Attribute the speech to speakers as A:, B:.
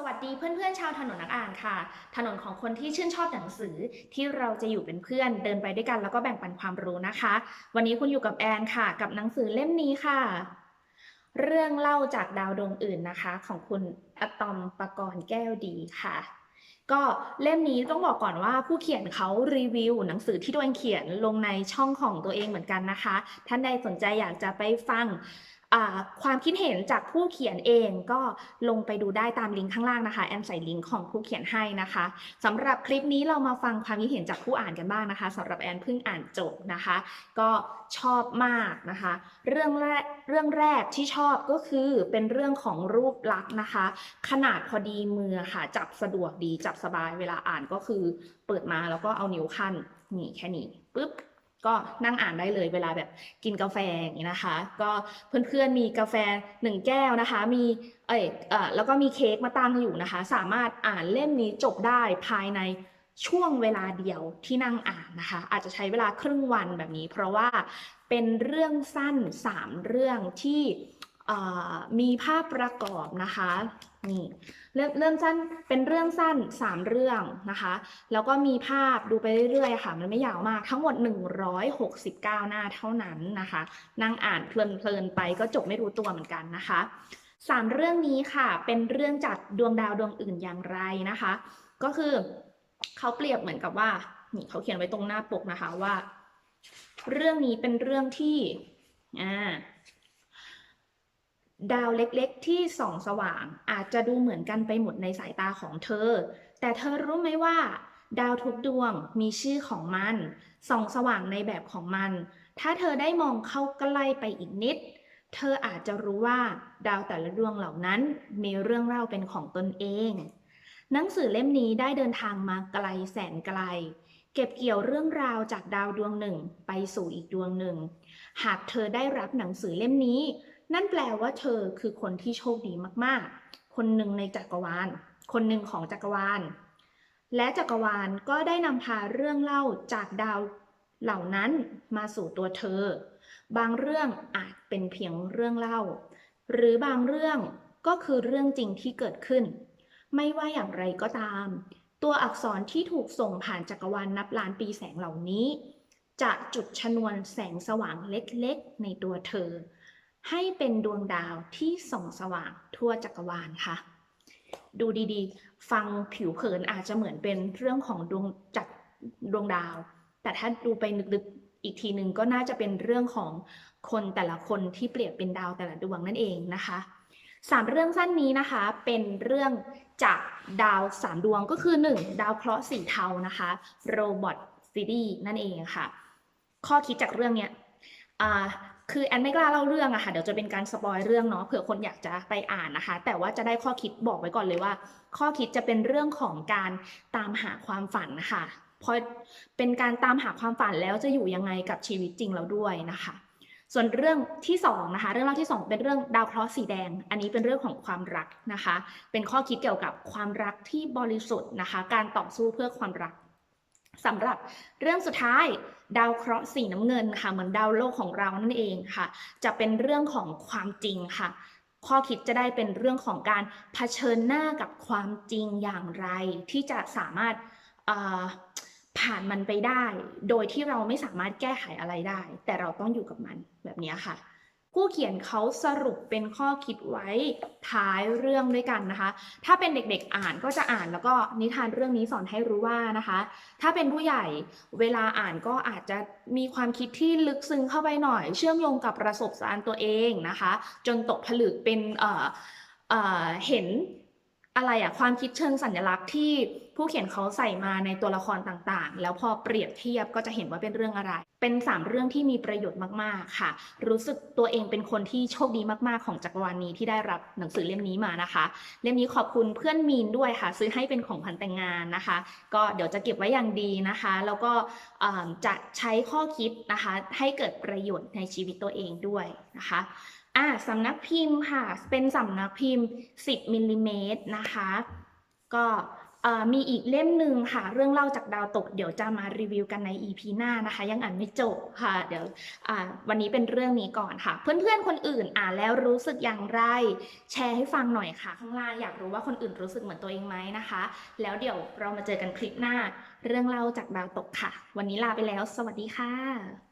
A: สวัสดีเพื่อนๆชาวถนนนักอ่านค่ะ ถนนของคนที่ชื่นชอบหนังสือที่เราจะอยู่เป็นเพื่อนเดินไปด้วยกันแล้วก็แบ่งปันความรู้นะคะ วันนี้คุณอยู่กับแอนค่ะ กับหนังสือเล่มนี้ค่ะ เรื่องเล่าจากดาวดวงอื่นนะคะ ของคุณอะตอมปกรณ์แก้วดีค่ะ ก็เล่มนี้ต้องบอกก่อนว่าผู้เขียนเขารีวิว หนังสือที่ตัวเองเขียนลงในช่องของตัวเองเหมือนกันนะคะ ท่านใดสนใจอยากจะไปฟัง ความคิดเห็นจากผู้เขียนเองก็ลงไปดูได้ตามลิงก์ข้างล่างนะคะ แอนใส่ลิงก์ของผู้เขียนให้นะคะสำหรับคลิปนี้เรามาฟังความคิดเห็นจากผู้อ่านกันบ้างนะคะสำหรับแอนเพิ่งอ่านจบนะคะ ก็ชอบมากนะคะ เรื่องแรกเรื่องแรกที่ชอบก็คือเป็นเรื่องของรูปลักษณ์นะคะ ขนาดพอดีมือค่ะ จับสะดวกดีจับสบายเวลาอ่านก็คือ เปิดมาแล้วก็เอานิ้วขั้นนี่แค่นี้ปุ๊บ ก็นั่งอ่านได้เลยเวลาแบบกินกาแฟอย่างนี้นะคะ ก็เพื่อนๆมีกาแฟหนึ่งแก้วนะคะ มีเอยเอ่อแล้วก็มีเค้กมาตั้งอยู่นะคะ สามารถอ่านเล่มนี้จบได้ภายในช่วงเวลาเดียวที่นั่งอ่านนะคะ อาจจะใช้เวลาครึ่งวันแบบนี้ เพราะว่าเป็นเรื่องสั้นสามเรื่องที่ มีภาพประกอบนะคะนี่เรื่องเรื่องสั้นเป็นเรื่องสั้น 3 เรื่องนะคะ แล้วก็มีภาพดูไปเรื่อยๆค่ะ มันไม่ยาวมากทั้งหมด 169 หน้าเท่านั้นนะคะ นั่งอ่านเพลินๆไปก็จบไม่รู้ตัวเหมือนกันนะคะสามเรื่องนี้ค่ะเป็นเรื่องจากดวงดาวดวงอื่นอย่างไรนะคะ ก็คือเขาเปรียบเหมือนกับว่านี่เขาเขียนไว้ตรงหน้าปกนะคะว่า เรื่องนี้เป็นเรื่องที่อ่า ดาวเล็กๆ ที่ส่องสว่างอาจจะดูเหมือนกันไปหมดในสายตาของเธอ แต่เธอรู้ไหมว่า ดาวทุกดวงมีชื่อของมัน ส่องสว่างในแบบของมัน ถ้าเธอได้มองเข้าใกล้ไปอีกนิด เธออาจจะรู้ว่าดาวแต่ละดวงเหล่านั้นมีเรื่องเล่าเป็นของตนเอง หนังสือเล่มนี้ได้เดินทางมาไกลแสนไกลเก็บเกี่ยวเรื่องราวจากดาวดวงหนึ่งไปสู่อีกดวงหนึ่ง หากเธอได้รับหนังสือเล่มนี้ นั่นแปลว่าเธอคือคนที่โชคดีมากๆ คนหนึ่งในจักรวาล คนหนึ่งของจักรวาล และจักรวาลก็ได้นำพาเรื่องเล่าจากดาวเหล่านั้นมาสู่ตัวเธอ บางเรื่องอาจเป็นเพียงเรื่องเล่า หรือบางเรื่องก็คือเรื่องจริงที่เกิดขึ้น ไม่ว่าอย่างไรก็ตาม ตัวอักษรที่ถูกส่งผ่านจักรวาลนับล้านปีแสงเหล่านี้ จะจุดชนวนแสงสว่างเล็กๆ ในตัวเธอ ให้เป็นดวงดาวที่ส่องสว่างทั่วจักรวาลค่ะ ดูดีๆ ฟังผิวเผินอาจจะเหมือนเป็นเรื่องของดวงจักรดวงดาว แต่ถ้าดูไปลึกๆอีกทีหนึ่งก็น่าจะเป็นเรื่องของคนแต่ละคนที่เปรียบเป็นดาวแต่ละดวงนั่นเองนะคะสามเรื่องสั้นนี้นะคะเป็นเรื่องจากดาวสามดวงก็คือ 1 ดาวเคราะห์สีเทานะคะโรบอทซิตี้นั่นเองค่ะ ข้อคิดจากเรื่องเนี้ยอ่า คือแอนไม่กล้าเล่าเรื่องอะค่ะเดี๋ยวจะเป็นการสปอยเรื่องเนาะเผื่อคนอยากจะไปอ่านนะคะ แต่ว่าจะได้ข้อคิดบอกไว้ก่อนเลยว่า ข้อคิดจะเป็นเรื่องของการตามหาความฝันนะคะพราะเป็นการตามหาความฝันแล้วจะอยู่ยังไงกับชีวิตจริงเราด้วยนะคะ ส่วนเรื่องที่สองนะคะ เรื่องเล่าที่สองเป็นเรื่องดาวเคราะห์สีแดง อันนี้เป็นเรื่องของความรักนะคะ เป็นข้อคิดเกี่ยวกับความรักที่บริสุทธิ์นะคะ การต่อสู้เพื่อความรัก สำหรับเรื่องสุดท้ายดาวเคราะห์สีน้ำเงินค่ะเหมือนดาวโลกของเรานั่นเองค่ะ จะเป็นเรื่องของความจริงค่ะ ข้อคิดจะได้เป็นเรื่องของการเผชิญหน้ากับความจริงอย่างไร ที่จะสามารถผ่านมันไปได้ โดยที่เราไม่สามารถแก้ไขอะไรได้ แต่เราต้องอยู่กับมันแบบนี้ค่ะ ผู้เขียนเขาสรุปเป็นข้อคิดไว้ท้ายเรื่องด้วยกันนะคะ ถ้าเป็นเด็กๆอ่านก็จะอ่านแล้วก็นิทานเรื่องนี้สอนให้รู้ว่านะคะ ถ้าเป็นผู้ใหญ่เวลาอ่านก็อาจจะมีความคิดที่ลึกซึ้งเข้าไปหน่อย เชื่อมโยงกับประสบการณ์ตัวเองนะคะ จนตกผลึกเป็นเอ่อเอ่อเห็น อะไรอะความคิดเชิงสัญลักษณ์ที่ผู้เขียนเขาใส่มาในตัวละครต่างๆ แล้วพอเปรียบเทียบก็จะเห็นว่าเป็นเรื่องอะไร เป็นสามเรื่องที่มีประโยชน์มากๆค่ะ รู้สึกตัวเองเป็นคนที่โชคดีมากๆของจักรวาลนี้ที่ได้รับหนังสือเล่มนี้มานะคะ เล่มนี้ขอบคุณเพื่อนมีนด้วยค่ะ ซื้อให้เป็นของขวัญแต่งงานนะคะ ก็เดี๋ยวจะเก็บไว้อย่างดีนะคะ แล้วก็จะใช้ข้อคิดนะคะ ให้เกิดประโยชน์ในชีวิตตัวเองด้วยนะคะ อ่าสำนักพิมพ์ค่ะ เป็นสำนักพิมพ์ 10มิลลิเมตรนะคะ ก็มีอีกเล่มหนึ่งค่ะ เรื่องเล่าจากดาวตก เดี๋ยวจะมารีวิวกันใน EP หน้านะคะ ยังอ่านไม่จบค่ะ เดี๋ยววันนี้เป็นเรื่องนี้ก่อนค่ะ เพื่อนๆคนอื่นอ่านแล้วรู้สึกอย่างไร แชร์ให้ฟังหน่อยค่ะ ข้างล่างอยากรู้ว่าคนอื่นรู้สึกเหมือนตัวเองไหมนะคะ แล้วเดี๋ยวเรามาเจอกันคลิปหน้า เรื่องเล่าจากดาวตกค่ะ วันนี้ลาไปแล้ว สวัสดีค่ะ